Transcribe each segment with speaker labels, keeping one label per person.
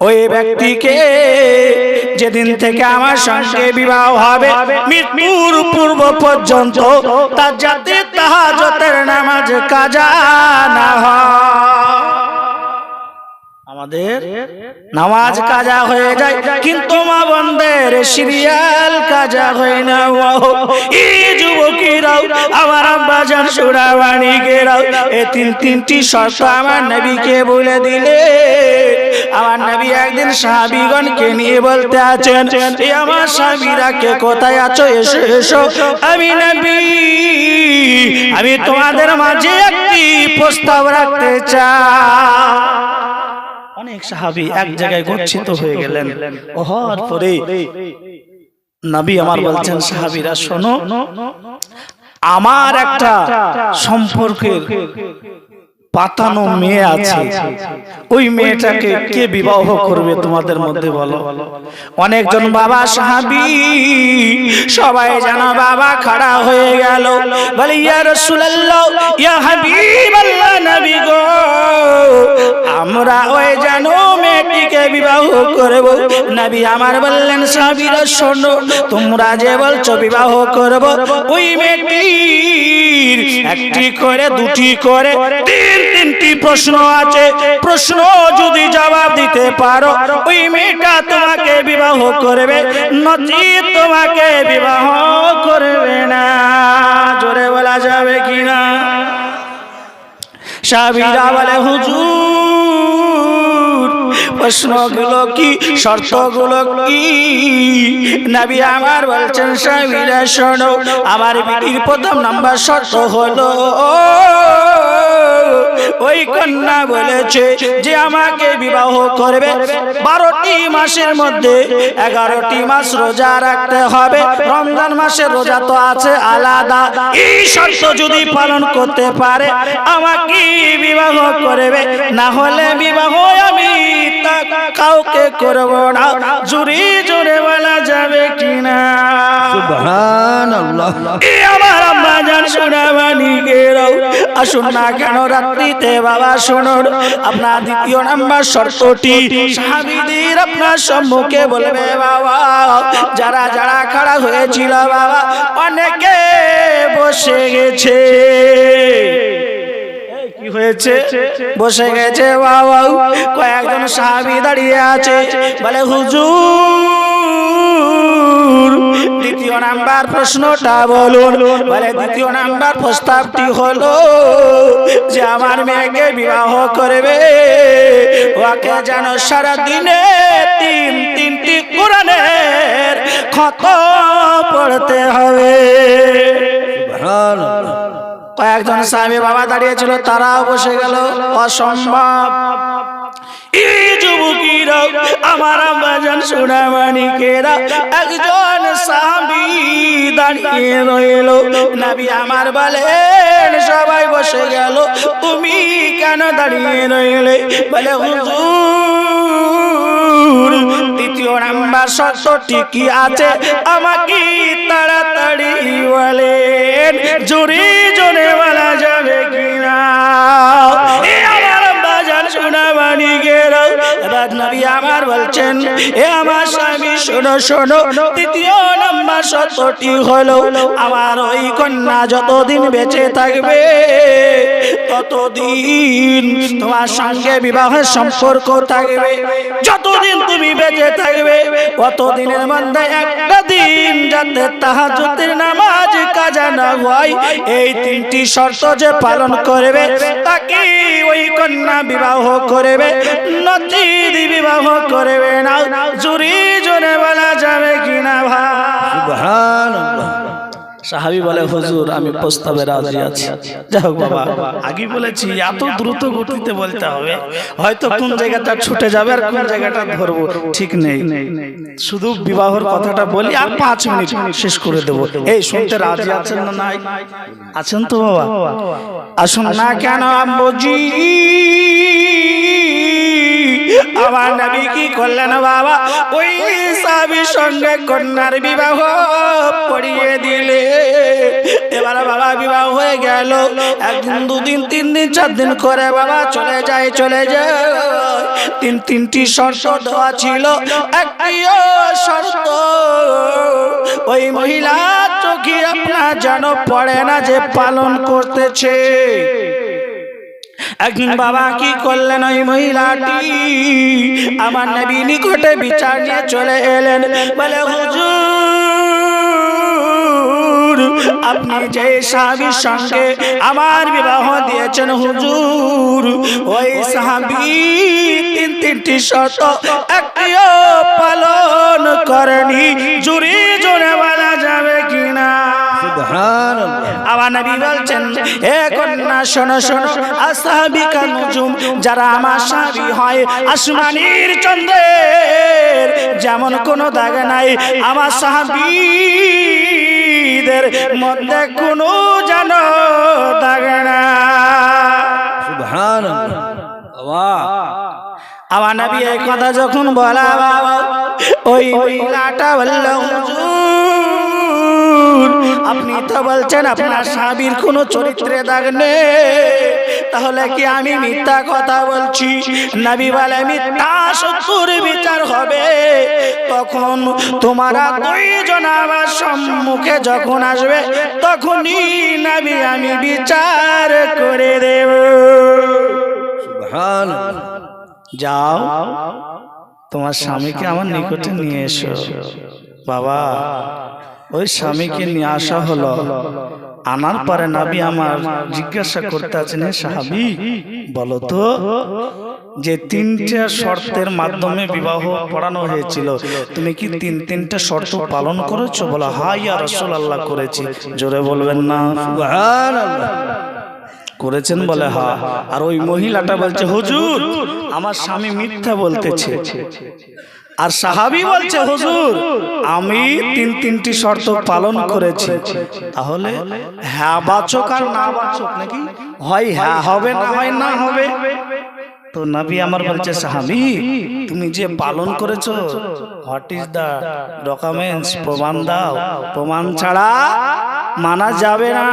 Speaker 1: ওই ব্যক্তিকে যেদিন থেকে আমার সঙ্গে বিবাহ হবে, মৃত্যুর পূর্ব পর্যন্ত তার যাতে তাহাজতের নামাজ কাজা না হয়। আমাদের নামাজ কাজা হয়ে যায়, কিন্তু মা বন্ধের সিরিয়াল কাজা হয় না। এই যুবকেরাও, আমার আব্বাজান সুরাবাণী গেরাও এই তিন তিনটি শর্ত আমার নবীকে বলে দিলে। আমার নবী একদিন সাহাবিগণকে নিয়ে বলতে আছেন আমার সাহাবিরা কে কোথায় আছো? এসো এসো। আমি নবী, আমি তোমাদের মাঝে একটি প্রস্তাব রাখতে চাই। অনেক সাহাবি এক জায়গায় গচ্ছিত হয়ে গেলেন। হওয়ার পরে নবী আমার বলছেন সাহাবিরা শোনো আমার একটা সম্পর্কের পাতানো মেয়ে আছে। ওই মেয়েটাকে কে বিবাহ করবে তোমাদের মধ্যে বলো? অনেকজন বাবা সাহাবি সবাই যেন বাবা খাড়া হয়ে গেল। বলে ইয়া রাসূলুল্লাহ ইয়া হাবিবাল্লাহ নবী গো। আমরা ওই জানো মেয়েটিকে বিবাহ করব। নবী আমার বললেন সাহাবীরা শোনো তোমরা যে বলছো বিবাহ করব ওই মেয়েটির একটি করে, দুটি করে, তিন, তিনটি প্রশ্ন আছে। প্রশ্ন যদি জবাব দিতে পারো, ওই মেয়েটা তোমাকে বিবাহ করবে নচি তোমাকে বিবাহ করবে না। জোরে বলা যাবে কিনা? সাবিরা বলে, হুজুর প্রশ্নগুলো কি? শর্তগুলো কি? নবী আমার বলছেন সাবিরা শোনো, আমার বিটির প্রথম নাম্বার শর্ত হলো, ওই কন্যা বলেছে যে আমাকে বিবাহ করবে বারোটি মাসের মধ্যে, এগারোটি মাস রোজা রাখতে হবে, রমজান মাসের রোজা তো আছে, আলাদা। এই শর্ত যদি পালন করতে পারে, আমাকে বিবাহ করবে, না হলে বিবাহ আমি তা কাউকে করব না। জুড়ি জোরে বলা যাবে কিনা।
Speaker 2: সুবহানাল্লাহ।
Speaker 1: এ আমার আম্মা জান সোনামানি গেরাও আসুন না কেন রাত্রিতে বাবা শুনুন। আপনার দ্বিতীয় নাম্বার শর্তটি। সাহাবীদের আপনার সম্মুখে বলবে বাবা যারা যারা খাড়া হয়েছিল বাবা অনেকে বসে গেছে। হয়েছে বসে গেছে বাবা কয়েকজন সাহাবি দাঁড়িয়ে আছে বলে হুজুর দ্বিতীয় নাম্বার প্রশ্নটা বলুন। বলে দ্বিতীয় নাম্বার প্রস্তাবটি হলো যে আমার মেয়েকে বিবাহ করবে। ওকে যেন সারা দিনে তিন তিনটি কোরআনের খত পড়তে হবে। কয়েকজন স্বামী বাবা দাঁড়িয়েছিল, তারাও বসে গেল। অসম্ভব। আমার একজন স্বামী দাঁড়িয়ে আমার সবাই বসে গেল। তুমি কেন দাঁড়িয়ে রইলে? বলে দ্বিতীয় নাম্বার শর্তটি কি আছে? আমাকে তাড়াতাড়ি বলেন জোরে জোরে বলা যাবে কিনা গেল এবার নবী আমার বলছেন, এ আমার স্বামী, শোনো শোনো, তৃতীয় নম্বর হলো, আমার ওই কন্যা যতদিন বেঁচে থাকবে, ততদিন তোমার সঙ্গে বিবাহের সম্পর্ক থাকবে। যতদিন তুমি বেঁচে থাকবে ততদিনের মধ্যে একটা দিন যাতে তাহাজুতের নামাজ কাজা না হয়, এই তিনটি শর্ত যে পালন করবে, তাকে ওই কন্যা বিবাহ করবে। নচিদ বিবাহ করবে না। জুরি জোরে বলা যাবে কিনা ভাই? সাহাবি বলে, হুজুর, আমি প্রস্তাবে রাজি আছি। যাই হোক বাবা আগে বলেছি, এত দ্রুত গতিতে বলতে হবে। হয়তো কোন জায়গাটা ছুটে যাবে আর কোন জায়গাটা ধরবো, ঠিক নেই। শুধু বিবাহর কথাটা বলি আর পাঁচ মিনিট শেষ করে দেবো। এই শুনতে রাজি আছেন না নাই? আছেন তো বাবা? আসুন না কেন আম্বজি আমার নবী কি করলেন বাবা? ওই সাহাবীর সঙ্গে কন্যার বিবাহ পড়িয়ে দিলে। এবার বাবা বিবাহ হয়ে গেল। একদিন, দুদিন, তিন দিন, চার দিন করে বাবা চলে যায় চলে যায়। তিন, তিনটি শর্ত দেওয়া ছিল। একটিও শর্ত ওই মহিলা চোখে আপনার যেন পড়ে না যে পালন করতেছে। একদিন বাবা কি করলেন ওই মহিলাটি? আমার নবী নিকটে বিচার নিয়ে চলে এলেন। বলে হুজুর আপনি যে সাহাবির সঙ্গে আমার বিবাহ দিয়েছেন হুজুর ওই সাহাবি তিন তিনটি শত একটিও পালন করেনি। জুরি জোরে আমার নবী বলছেন হে কন্যা শোনো শোনো আসাবিকা নুজুম যারা আমার সাবি হয় আসমানির চন্দ্রের যেমন কোনো দাগ নাই আমার সাহাবীদের মধ্যে কোনো যেন দাগ না আমার নবী এই কথা যখন বলা বাবা ওই মহিলাটা বলল হুজুর আপনি তো বলছেন আপনার স্বামীর কোনো চরিত্রে দাগ নেই। তাহলে কি আমি মিথ্যা কথা বলছি? নবী বলে মিথ্যা সত্যুর বিচার হবে। তখন তোমারা দুইজন আমার সম্মুখে যখন আসবে তখনই নবী আমি বিচার করে দেব। যাও তোমার স্বামীকে আমার নিকটে নিয়ে এসো। বাবা ওই স্বামীকে নিয়ে আসা হলো। আনার পরে নাবি আমার জিজ্ঞাসা করতে আছেন "হে সাহাবি বলো তো যে তিনটা শর্তের মাধ্যমে বিবাহ পড়ানো হয়েছিল। তুমি কি তিন তিনটা শর্ত পালন করেছ? বলো হাই আর রসুল আল্লাহ করেছি। জোরে বলবেন না। করেছেন বলে হা আর ওই মহিলাটা বলছে হুজুর আমার স্বামী মিথ্যা বলতেছে। আর সাহাবি বলছে হুজুর আমি তিন তিনটি শর্ত পালন করেছি। তাহলে হ্যাঁ বাচক আর না বাচক নাকি? হয় হ্যাঁ হবে না হয় না হবে। তো নবী আমার বলছে সাহাবি তুমি যে পালন করেছ হোয়াট ইজ দা ডকুমেন্টস প্রমাণ দাও। প্রমাণ ছাড়া মানা যাবে না।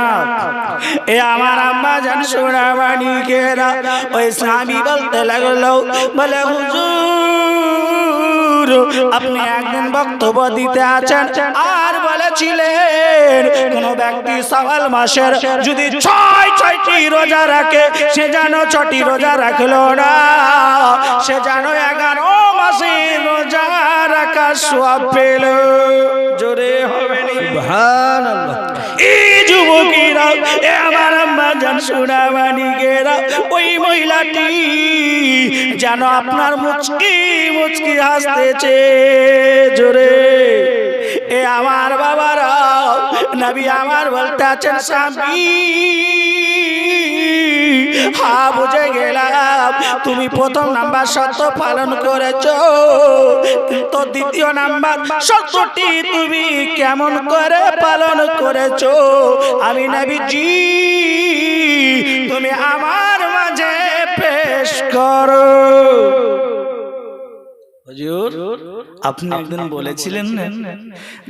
Speaker 1: এ আমার আম্মা জান সোনাবাণী কেরা ওই স্বামী বলতে লাগল বলে হুজুর আপনি একদিন বক্তব্য দিতে আছেন। আর বলেছিলেন, কোন ব্যক্তি সওয়াল মাসের যদি ছয়, ছয়টি রোজা রাখে, সে যেন ছটি রোজা রাখল না। সে যেন এগারো মাসে রোজা রাখা সোয়াব পেল। জোরে হবে নি।
Speaker 2: সুবহানাল্লাহ।
Speaker 1: এই যুবকেরা এ আমার আম্মা জান সোনামানি গেরা ওই মহিলাটি যেন আপনার মুচকি মুচকি হাসতেছে। জোরে। এ আমার বাবারা নবী আমার বলতে আছেন স্বামী। হা বুঝে গেলাম। তুমি প্রথম নাম্বার সত্য পালন করেছ। কিন্তু দ্বিতীয় নাম্বার সত্যটি তুমি কেমন করে পালন করেছ? আমি নবীজি তুমি আমার মাঝে পেশ করো। হুজুর আপনি একদিন বলেছিলেন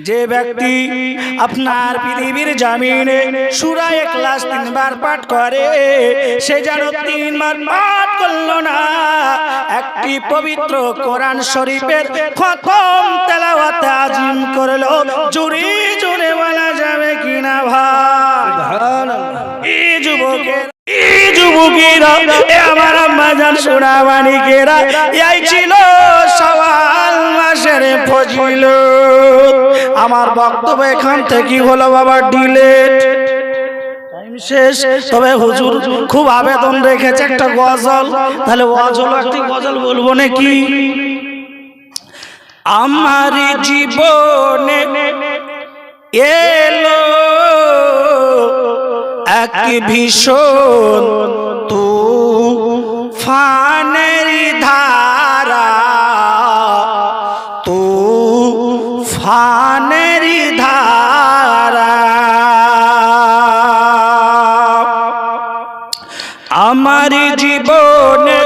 Speaker 1: যে ব্যক্তি আপনার পৃথিবীর জামিনে সুরায় ক্লাস তিনবার পাঠ করে সে যেন তিনবার পাঠ করল না। একটি পবিত্র কোরআন শরীফের খতম তেলাওয়াতে আজিম করল। জুড়ি জুড়ে বলা যাবে কিনা ভাই? এই যুবকের যুবকেরা, এ আমার আম্মা জান এই ছিল সওয়াল মাসের ফজিল আমার বক্তব্য এখান থেকে হলো বাবা ডিলেট। শেষ, তবে হুজুর খুব আবেদন রেখেছে একটা গজল। তাহলে গজল একটি গজল বলব নাকি? আমার জীবনে এলো এক ভীষণ তু ফানের ধারা তু ফানের ধারা। আমার জীবনে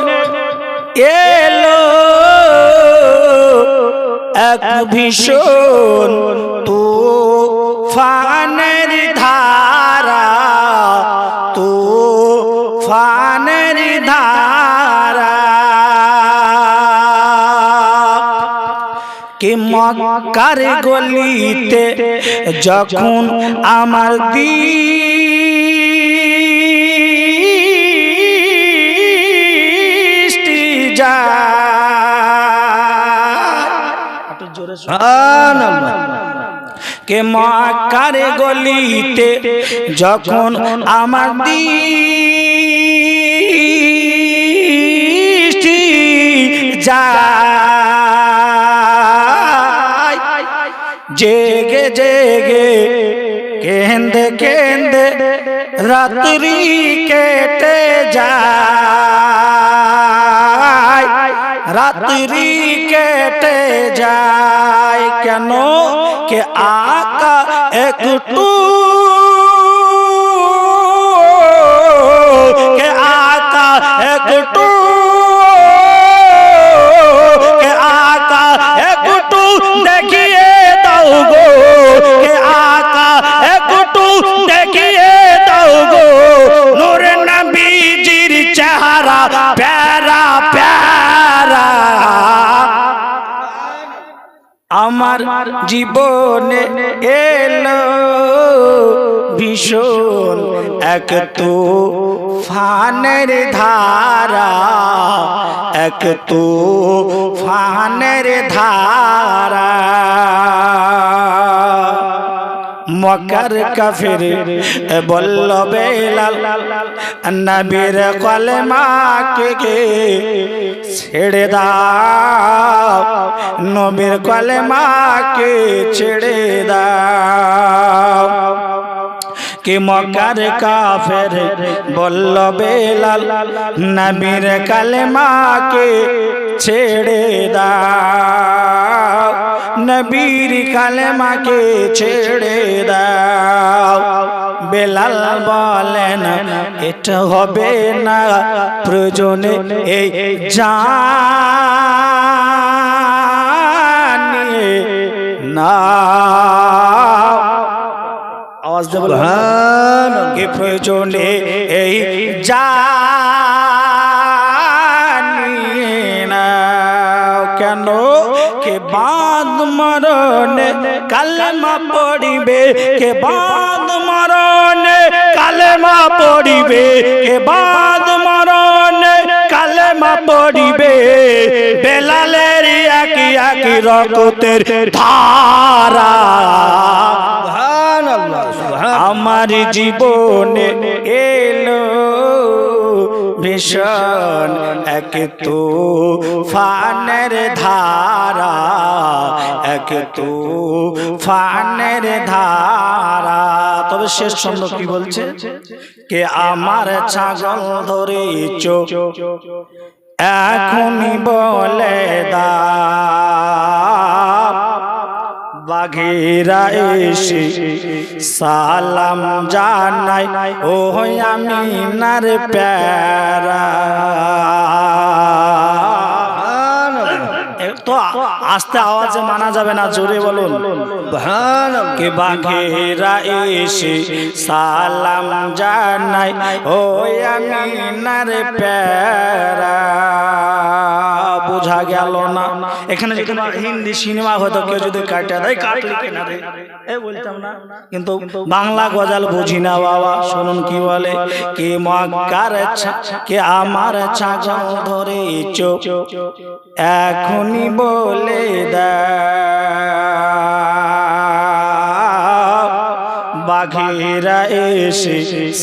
Speaker 1: এলো এক ভীষণ তো ফানের মক্কার গলিতে যখন আমার।
Speaker 2: সুবহানাল্লাহ
Speaker 1: কে মক্কার গলিতে যখন আমার দৃষ্টি যায় জেগে জেগে কেন্দে কেন্দে রাত্রি কেটে যায়। রাত্রি কেটে যায় কেন? কে আকা একটু কে আকা একটু গো কে আকা একটু দেখিয়ে দাও গো। নূর নবীজির চেহারা প্যারা প্যারা। আমার জীবনে এলো ভীষণ এক তো ফানের ধারা এক তো ফানের ধারা। মকার কাফির। বলল বেলাল, নবীর কলমাকে ছেড়ে দাও, নবীর কলমাকে ছেড়ে দাও। কে মকার কাফের? বলল বেলাল, নবীর কালেমাকে ছেড়ে দাও। নবীর কালেমাকে ছেড়ে দাও। বেলাল বলেন, এটা হবে না, প্রয়োজনে এই জানিয়ে না আওয়াজ দেব কে প্রয়োজনে এই জানি না কেন? কে বাদ মরণে কালেমা পড়িবে কে বাদ মরণে কালেমা পড়িবে কে বাদ মরণে কালেমা পড়িবে। বেলালের একই একই রকতের ধারা। আমার জীবনে এলো ভীষণ এক তো ফানের ধারা, এক তো ফানের ধারা। তবে শেষ ছন্দ কি বলছে? কে আমার ছাগল ধরে চো এখনই বলে বাঘেরা এসে সালাম জানাই ও আমি নার প্যারা তো আস্তে আওয়াজে মানা যাবে না জোরে বলুন। কে বাঘেরা এসে সালাম জানাই ও আমি নার প্যারা। বোঝা গেল না। এখানে যদি হিন্দি সিনেমা হয়তো কেউ যদি কাটা দেয় কাটলি কেনা রে এ বলতাম না, কিন্তু বাংলা গজাল বুঝি না বাবা, শুনুন কি বলে, কে মক্কার কে আমার ছাগল ধরে চোখ এখনই বলে বাঘেরা এসে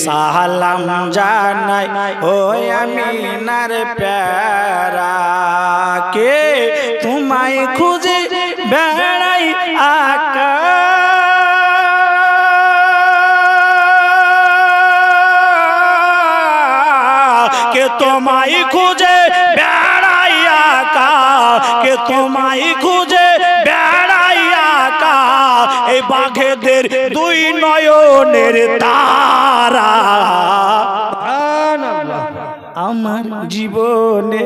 Speaker 1: সালাম জানাই ও আমি নার প্যারা কে তোমায় খুঁজে বেড়াই আকা কে তোমায় খুঁজে বেড়াইয়া কা কে তোমায় খুঁজে বেড়াইয়া কা এই বাঘেদের দুই নয়নের তারা। আমার জীবনে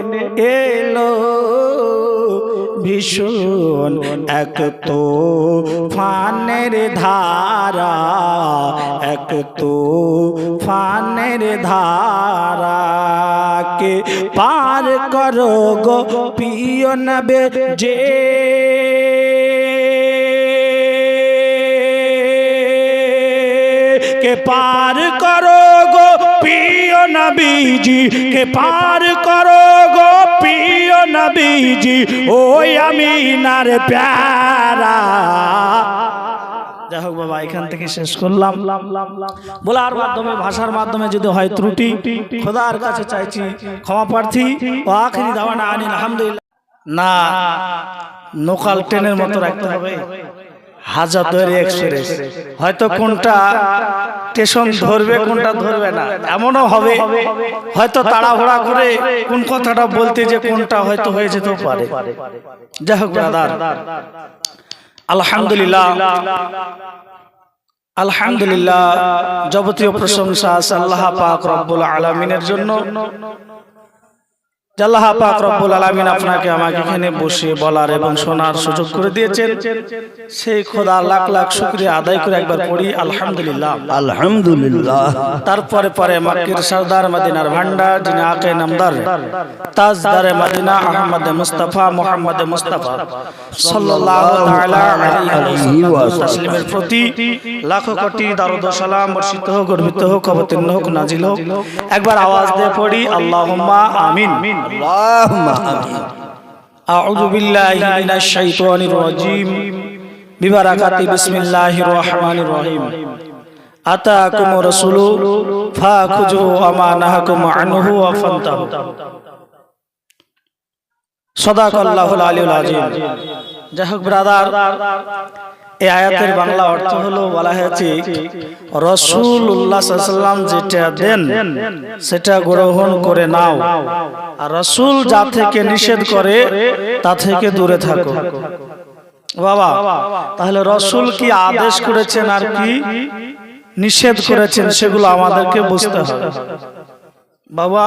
Speaker 1: এলো। ভীষণ এক তো ফানের ধারা, এক তো ফানের ধারা কে পার করো গো পিও নবে যে কে পার করো গো পিও নবীজি কে পার করো গো পিও নবীজি, ওই আমি নার প্যারা। যাই বাবা, এখান থেকে শেষ করলাম। বলার মাধ্যমে, ভাষার মাধ্যমে যদি হয় ত্রুটি, খোদার কাছে চাইছি ক্ষমা প্রার্থী। ও আখরি দাওয়ানা আনিল, আলহামদুলিল্লাহ। না, নোকাল ট্রেনের মতো রাখতে হবে। হাজার তৈরি এক্সপ্রেস হয়তো কোনটা স্টেশন ধরবে কোনটা ধরবে না। এমনও হবে হয়তো তাড়াহুড়া করে কোন কথাটা বলতে যে কোনটা হয়তো হয়ে যেতেও পারে। যাই হোক ব্রাদার। আলহামদুলিল্লাহ। আলহামদুলিল্লাহ। যাবতীয় প্রশংসা আল্লাহ পাক রব্বুল আলামিনের জন্য। যে আল্লাহ পাক রব্বুল আলামিন আপনাকে আমাকে এখানে বসে বলার এবং শোনার সুযোগ করে দিয়েছেন। সেই খোদা লাখ লাখ শুকরিয়া আদায় করে একবার পড়ি আলহামদুলিল্লাহ।
Speaker 2: আলহামদুলিল্লাহ।
Speaker 1: তারপরে পরে মক্কির সরদার মদিনার ভান্ডার যিনি আকে নামদার তাজদারে মদিনা আহমদ মুস্তাফা মোহাম্মদ মুস্তাফা সাল্লাল্লাহু তাআলা আলাইহি ওয়াসাল্লাম প্রতি লাখো কোটি দারুদ ও সালাম বর্ষিত হোক গর্বিত হোক অবতীর্ণ হোক নাজিল হোক। একবার আওয়াজ দিয়ে পড়ি আল্লাহুম্মা আমিন।
Speaker 2: আল্লাহুম্মা আমিন।
Speaker 1: আউযু বিল্লাহি মিনাশ শাইতানির রাজিম। বিবারাকাতি বিসমিল্লাহির রহমানির রহিম। আতাকুম রাসূলু ফাখুজু আমানাহাকুম আনহু ওয়া ফান্তাহু। সাদাকাল্লাহুল আলিউল আযীম। যাই হোক ব্রাদার এই আয়াতের বাংলা অর্থ হলো, বলা হয়েছে রসুল্লাহ সাল্লাম যেটা দেন, সেটা গ্রহণ করে নাও। আর রসুল যা থেকে নিষেধ করে, তা থেকে দূরে থাকো। বাবা, তাহলে রসুল কি আদেশ করেছেন আর কি নিষেধ করেছেন, সেগুলো আমাদেরকে বুঝতে হবে। বাবা,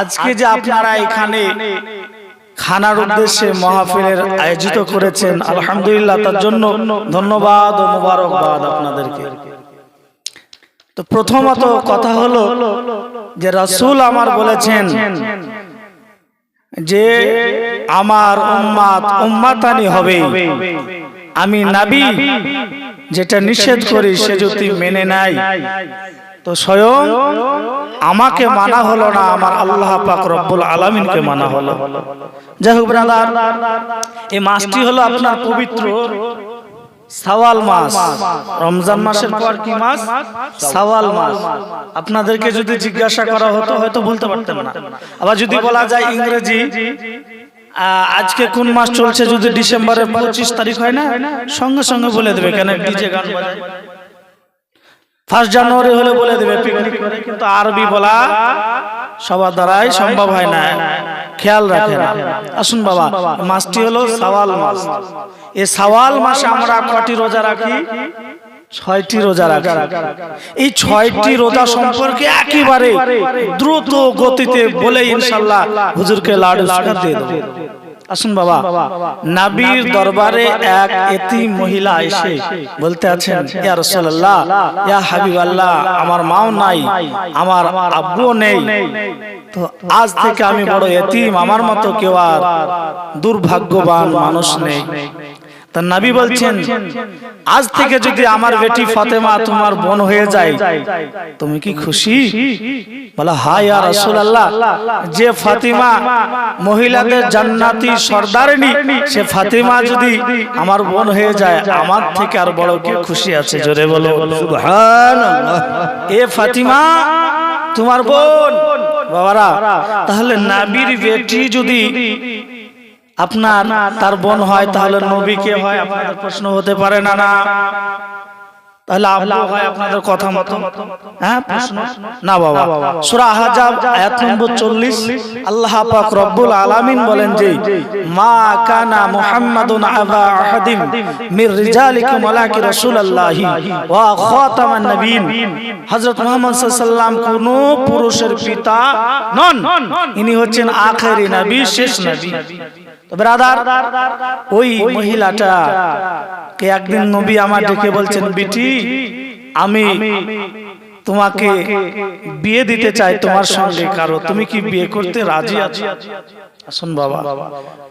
Speaker 1: আজকে যে আপনারা এখানে খানার উদ্দেশ্যে মাহফিলের আয়োজিত করেছেন। আলহামদুলিল্লাহ তার জন্য ধন্যবাদ ও মুবারকবাদ আপনাদেরকে। তো প্রথমত কথা হলো যে রাসূল আমার বলেছেন যে আমার উম্মাত উম্মাতানি হবে। আমি নাবি যেটা নিষেধ করি সে যদি মেনে নেয় তো স্বয়ং আমাকে মানা হলো না আমার আল্লাহ পাক রব্বুল আলামিনকে মানা হলো। যাই হোক ব্রাদার এই মাসটি হলো আপনার পবিত্র সাওয়াল মাস। রমজান মাসের পর কি মাস? সাওয়াল মাস। আপনাদেরকে যদি জিজ্ঞাসা করা হতো হয়তো বলতে পারতেন না। আবার যদি বলা যায় ইংরেজি আজকে কোন মাস চলছে যদি ডিসেম্বরের পঁচিশ তারিখ হয় না? সঙ্গে সঙ্গে বলে দেবে কেন ডিজে গান বাজায়? ফার্স্ট জানুয়ারি হলে বলে দেবে পিকনিক করে, কিন্তু আরবি বলা সবার দ্বারাই সম্ভব হয় না। খেয়াল রাখে না আসুন বাবা, মাসটি হলো সাওয়াল মাস। এই সাওয়াল মাসে আমরা কটি রোজা রাখি? ছয়টি রোজা রাখি। এই ছয়টি রোজা সম্পর্কে একেবারে দ্রুত গতিতে বলে ইনশাল্লাহ হুজুরকে লাড়ু শিক্ষা দিয়ে দেবো। আসুন বাবা। নাবির দরবারে এক এতি মহিলা এসে বলতে আছেন ইয়া রাসূলুল্লাহ ইয়া হাবিবাল্লাহ আমার মাও নাই আমার আব্বুও নেই। তো আজ থেকে আমি বড় এতিম আমার মতো কেউ আর দুর্ভাগ্যবান মানুষ নেই। তা নবী বলছেন আজ থেকে যদি আমার বেটি ফাতেমা তোমার বোন হয়ে যায় তুমি কি খুশি? বলা হ্যাঁ ইয়া রাসূলুল্লাহ যে ফাতিমা মহিলাদের জান্নাতি সর্দারিনী সে ফাতিমা যদি আমার বোন হয়ে যায় আমার থেকে আর বড় কে খুশি আছে জোরে বলো
Speaker 2: সুবহানাল্লাহ।
Speaker 1: এ ফাতিমা তোমার বোন। বাবারা তাহলে নাবির বেটি যদি আপনার, তার বোন হয়, তাহলে নবী কে হয়? আপনাদের প্রশ্ন হতে পারে না না। তাহলে কথা হ্যাঁ না, বাবা। সূরা আহজাব, আয়াত নম্বর 40 আল্লাহ আলামিন বলেন যে, মা কানা কোন পুরুষের পিতা নন। ইনি হচ্ছেন আখেরি নবী, শেষ নবী। ওই মহিলাটা কে একদিন নবী আমার ডেকে বলছেন, বিটি, আমি তোমাকে বিয়ে দিতে চাই তোমার সঙ্গে, কারও তুমি কি বিয়ে করতে রাজি আছো? আসুন বাবা।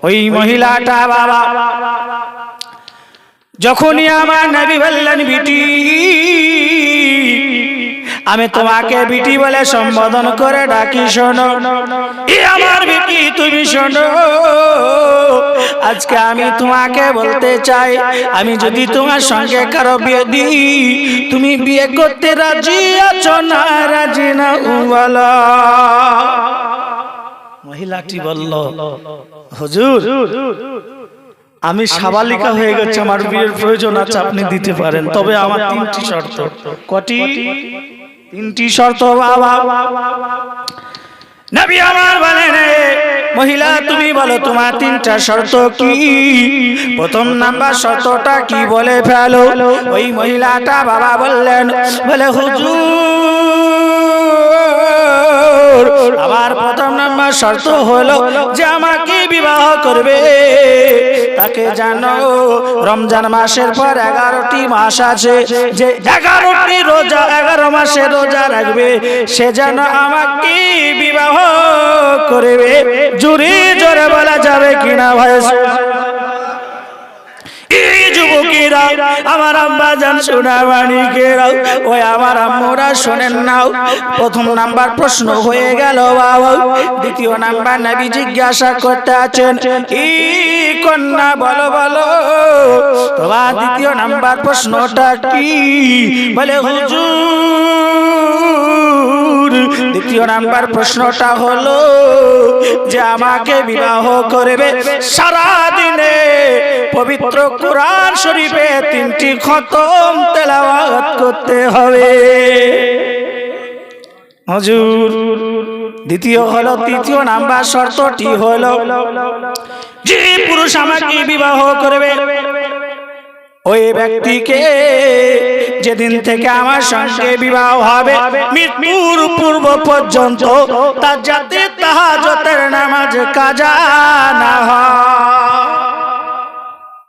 Speaker 1: ওই মহিলাটা বাবা, যখনই আমার নবী বললেন, বিটি আমি তোমাকে বিটি বলে সম্বোধন করে ডাকি শোনো। এ আমার বিটি তুমি শোনো। আজকে আমি তোমাকে বলতে চাই আমি যদি তোমার সঙ্গে কারও বিয়ে দিই তুমি বিয়ে করতে রাজি আছো না? রাজি না বলো মহিলাটি বলল হুজুর আমি সাবালিকা হয়ে গেছে আমার বিয়ের প্রয়োজন আছে আপনি দিতে পারেন। তবে আমার তিনটি শর্ত। কটি? তিনটি শর্ত বাবা নবী আমার বলেন মহিলা, তুমি বলো, তোমার তিনটা শর্ত কি? প্রথম নাম্বার শর্তটা কি বলে ফেলো? ওই মহিলাটা বাবা বললেন, বলে, হুজুর নাম্বার শর্ত হলো যে আমাকে বিবাহ করবে। তাকে জানো, রমজান মাসের পর এগারোটি মাস আছে। যে এগারোটি রোজা, এগারো মাসে রোজা রাখবে, সে যেন আমাকে বিবাহ করবে। জুড়ে জোরে বলা যাবে কিনা ভাই? ওই আমার আম্মুরা শোনেন নাও। প্রথম নাম্বার প্রশ্ন হয়ে গেল, বাবা। দ্বিতীয় নাবি জিজ্ঞাসা করতে আছেন বলো বলো নাম্বার প্রশ্নটা কি? বলে, হুজুর দ্বিতীয় নাম্বার প্রশ্নটা হলো যে আমাকে বিবাহ করবে সারা দিনে পবিত্র কোরআন শরীফে তিনটি খতম তেলাওয়াত করতে হবে। হজুর, দ্বিতীয় হলো, তৃতীয় নাম্বার শর্তটি হলো যে পুরুষ আমাকে বিবাহ করবে ওই ব্যক্তিকে যেদিন থেকে আমার সঙ্গে বিবাহ হবে, মৃত্যুর পূর্ব পর্যন্ত তার যাতে তাহাজতের নামাজ কাজা না হয়।